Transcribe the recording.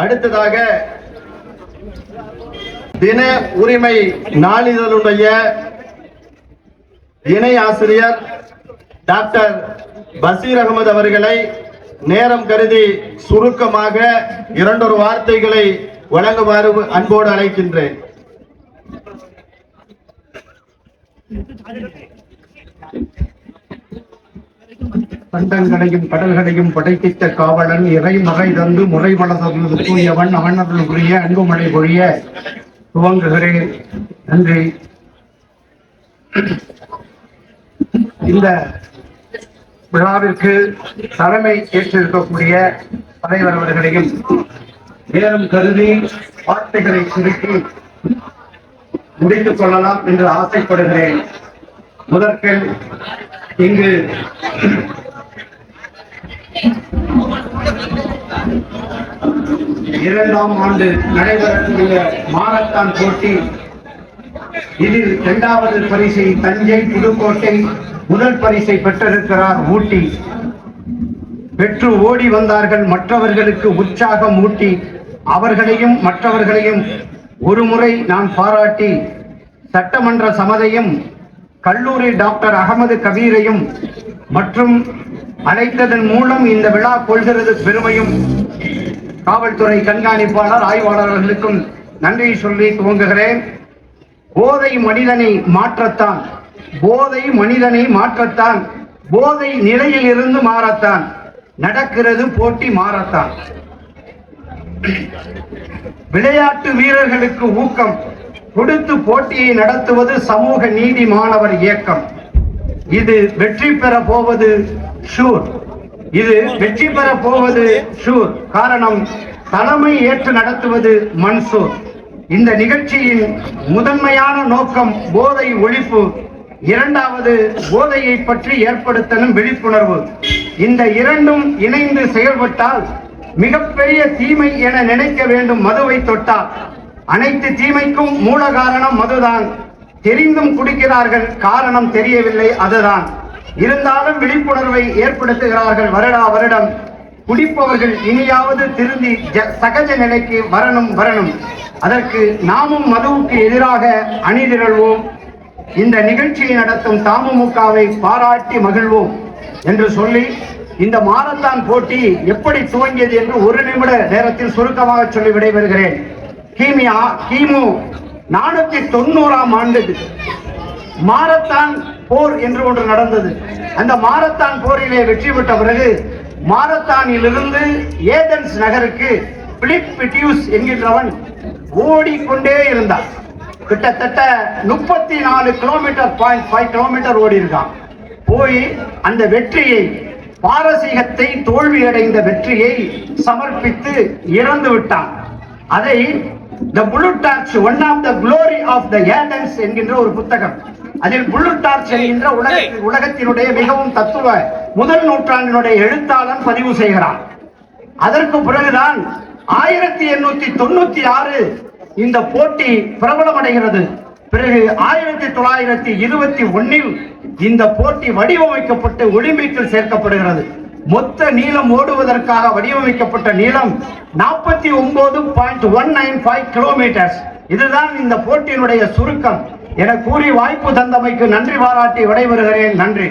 அடுத்ததாக தின உரிமை நாளிதழுடைய இணை ஆசிரியர் டாக்டர் பசீர் அகமது அவர்களை நேரம் கருதி சுருக்கமாக இரண்டொரு வார்த்தைகளை வழங்குமாறு அன்போடு அழைக்கின்றேன். பண்டங்களையும் கடல்களையும் படைத்திட்ட காவலன் இறை மகை தந்து முறை வளர்ந்தது தூயவன் அவனர்களுக்குரிய அன்புமழை பொழிய துவங்குகிறேன். நன்றி. இந்த விழாவிற்கு தலைமை ஏற்றிருக்கக்கூடிய தலைவர் அவர்களையும் நேரம் கருதி வார்த்தைகளை சுருக்கி முடித்துக் கொள்ளலாம் என்று ஆசைப்படுகிறேன். முதற்கில் இங்கு இரண்டாம் ஆண்டு நடைபெறக்கூடிய மாரத்தான் போட்டி. இதில் இரண்டாவது பரிசை தஞ்சை புதுக்கோட்டை முதல் பரிசை பெற்றிருக்கிறார் ஊட்டி. பெற்று ஓடி வந்தார்கள் மற்றவர்களுக்கு உற்சாகம் ஊட்டி. அவர்களையும் மற்றவர்களையும் ஒருமுறை நான் பாராட்டி சட்டமன்ற சமதையும் கல்லூரி டாக்டர் அகமது கபீரையும் மற்றும் அழைத்ததன் மூலம் இந்த விழா கொள்கிறது பெருமையும். காவல்துறை கண்காணிப்பாளர் ஆய்வாளர்களுக்கும் நன்றி சொல்லி துவங்குகிறேன். போதை மனிதனை மாற்றத்தான். போதை மனிதனை மாற்றத்தான். போதை நிலையில் இருந்து மாறத்தான். நடக்கிறது போட்டி மாறத்தான். விளையாட்டு வீரர்களுக்கு ஊக்கம். கொடுத்து போட்டியை நடத்துவது சமூக நீதி மாணவர் இயக்கம். இது வெற்றி பெற போவது ஷூர். இது வெற்றி பெற போவது ஷூர். காரணம் தலைமை ஏற்று நடத்துவது மன்சூர். இந்த நிகழ்ச்சியின் முதன்மையான நோக்கம் போதை ஒழிப்பு. இரண்டாவது போதையை பற்றி ஏற்படுத்தலும் விழிப்புணர்வு. இந்த இரண்டும் இணைந்து செயல்பட்டால் மிகப்பெரிய தீமை என நினைக்க வேண்டும் மதுவை தொட்டால். அனைத்து தீமைக்கும் மூல காரணம் மதுதான். தெரிந்தும் குடிக்கிறார்கள் காரணம் தெரியவில்லை அதுதான். இருந்தாலும் விழிப்புணர்வை ஏற்படுத்துகிறார்கள் வருடா வருடம். குடிப்பவர்கள் இனியாவது திருந்தி சகஜ நிலைக்கு வரணும் வரணும். அதற்கு நாமும் மதுவுக்கு எதிராக அணிதிரள்வோம். இந்த நிகழ்ச்சியை நடத்தும் தாமுமுகவை பாராட்டி மகிழ்வோம் என்று சொல்லி இந்த மாரத்தான் போட்டி எப்படி துவங்கியது என்று ஒரு நிமிட நேரத்தில் சுருக்கமாக சொல்லி விடைபெறுகிறேன். கிமியா கிமு நானூத்தி தொண்ணூறாம் ஆண்டு மாரத்தான் போர் என்று ஒன்று நடந்தது. அந்த மாரத்தான் போரிலே வெற்றி பெற்ற பிறகு மாரத்தானிலிருந்து ஏதென்ஸ் நகருக்கு பிலிப் பிட்டியூஸ் என்கின்றவன் ஓடிக்கொண்டே இருந்தான். கிட்டத்தட்ட முப்பத்தி நாலு கிலோமீட்டர் பாயிண்ட் ஃபைவ் கிலோமீட்டர் ஓடி இருக்கான் போய் அந்த வெற்றியை பாரசீகத்தை தோல்வியடைந்த வெற்றியை சமர்ப்பித்து இறந்து விட்டான். அதை the blue ducks one of the glory of the Athens என்கின்ற ஒரு புத்தகம். அதில் புல்லட் டார்ச் என்கின்ற உலகத்தில் உலகத்தினுடைய மிகவும் தத்துவ முதல் நூற்றாண்டினுடைய எழுத்தாளன் பதிவு செய்கிறான் அதற்கு பிறகுதான் ஆயிரத்தி எண்ணூத்தி தொண்ணூத்தி ஆறு இந்த போட்டி பிரபலமடைகிறது. பிறகு ஆயிரத்தி தொள்ளாயிரத்தி இருபத்தி ஒன்னில் இந்த போட்டி வடிவமைக்கப்பட்டு ஒலிம்பிக்கில் சேர்க்கப்படுகிறது. மொத்த நீளம் ஓடுவதற்காக வடிவமைக்கப்பட்ட நீளம் நாற்பத்தி ஒன்பது point one nine five kilometres இதுதான் இந்த போட்டியினுடைய சுருக்கம். என கூறி வாய்ப்பு தந்தமைக்கு நன்றி பாராட்டி விடைபெறுகிறேன். நன்றி.